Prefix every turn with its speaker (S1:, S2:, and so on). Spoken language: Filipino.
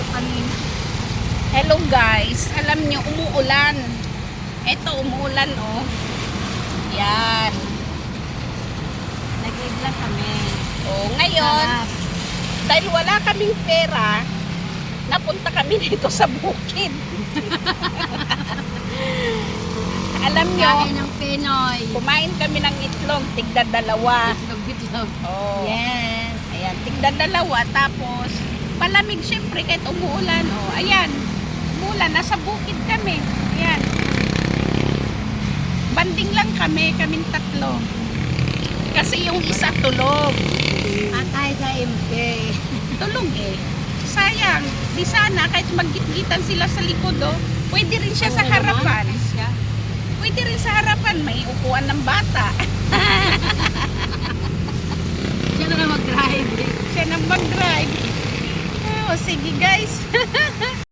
S1: tayo kanina.
S2: Hello guys, alam nyo, umuulan. Ito, umuulan oh. Yan.
S1: Nag-igla kami.
S2: Oh, ngayon,
S1: Sarap.
S2: dahil wala kaming pera, napunta kami dito sa bukid. alam nyo,
S1: Kain ng Pinoy.
S2: kumain kami ng itlog, tigda dalawa.
S1: Itlog-itlog.
S2: Oh.
S1: Yes.
S2: Ayan, tigda dalawa. Tapos, malamig syempre kahit umuulan. Oh, ayan, umuulan. Nasa bukid kami. Ayan. Banding lang kami, kaming tatlo. Kasi yung isa tulog.
S1: Atay sa MP.
S2: Tulog eh. Sayang. Di sana, kahit maggitgitan sila sa likod, oh, pwede rin siya sa harapan. Pwede rin sa harapan. May upuan ng bata. we'll see you guys.